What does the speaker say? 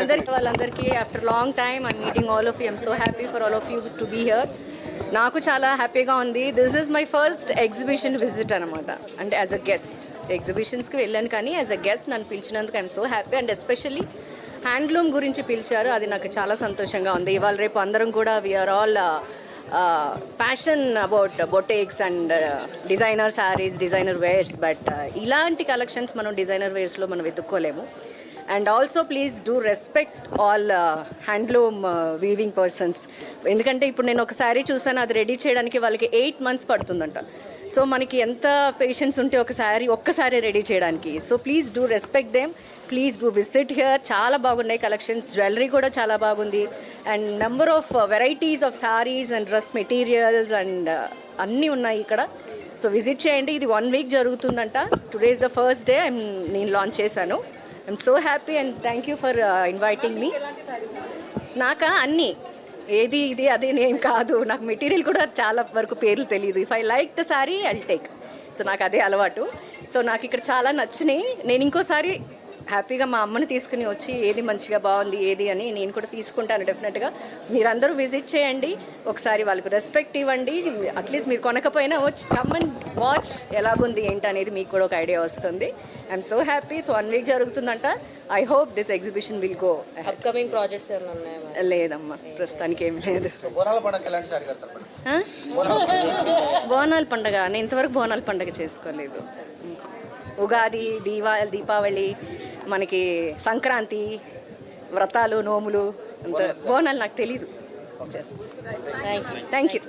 అందరికి వాళ్ళందరికీ after long time I meeting all of you I'm so happy for all of you to be here నాకు చాలా హ్యాపీగా ఉంది. This is my first exhibition visit అనమాట అంటే యాజ్ అ గెస్ట్ ఎగ్జిబిషన్స్కి వెళ్ళాను కానీ యాజ్ అ గెస్ట్ నన్ను పిలిచినందుకు I'm so happy and especially handloom గురించి పిలిచారు. అది నాకు చాలా సంతోషంగా ఉంది. ఇవాళ రేపు అందరం కూడా we are all passion about boutiques and designer saris designer wears but ఇలాంటి కలెక్షన్స్ మనం డిజైనర్ వేర్స్లో మనం వెతుక్కోలేము. And also please do respect all handloom weaving persons ఎందుకంటే ఇప్పుడు నేను ఒక శారీ చూసాను అది రెడీ చేయడానికి వాళ్ళకి ఎయిట్ మంత్స్ పడుతుందంట. సో మనకి ఎంత పేషెన్స్ ఉంటే ఒక శారీ ఒక్కసారి రెడీ చేయడానికి. So please do respect them please do visit here చాలా బాగున్నాయి కలెక్షన్స్ జ్యువెలరీ కూడా చాలా బాగుంది. And number of varieties of saris and dress materials and అన్నీ ఉన్నాయి ఇక్కడ. సో విజిట్ చేయండి. ఇది వన్ వీక్ జరుగుతుందంట. Today is the first day నేను లాంచ్ చేశాను. I'm so happy and thank you for inviting me నాకా? అన్నీ. ఏది ఇది అది నేం కాదు. నాకు మెటీరియల్ కూడా చాలా వరకు పేర్లు తెలియదు if I like the sari I take so నాకు అదే అలవాటు. సో నాకు ఇక్కడ చాలా నచ్చినాయి. నేను ఇంకోసారి హ్యాపీగా మా అమ్మని తీసుకుని వచ్చి ఏది మంచిగా బాగుంది ఏది అని నేను కూడా తీసుకుంటాను డెఫినెట్గా మీరందరూ విజిట్ చేయండి ఒకసారి వాళ్ళకు రెస్పెక్ట్ ఇవ్వండి అట్లీస్ట్ మీరు కొనకపోయినా వచ్చి కమ్ అండ్ వాచ్ ఎలాగుంది ఏంటి అనేది మీకు కూడా ఒక ఐడియా వస్తుంది. I'm so happy so one week జరుగుతుందంట. I hope this exhibition will go upcoming projects ఏమైనా? లేదమ్మా ప్రస్తుతానికి ఏం లేదు? బోనాల పండగ నేను ఇంతవరకు బోనాల పండగ చేసుకోలేదు. ఉగాది దీవా దీపావళి మనకి సంక్రాంతి వ్రతాలు నోములు అంత బోనాలు నాకు తెలీదు. Thank you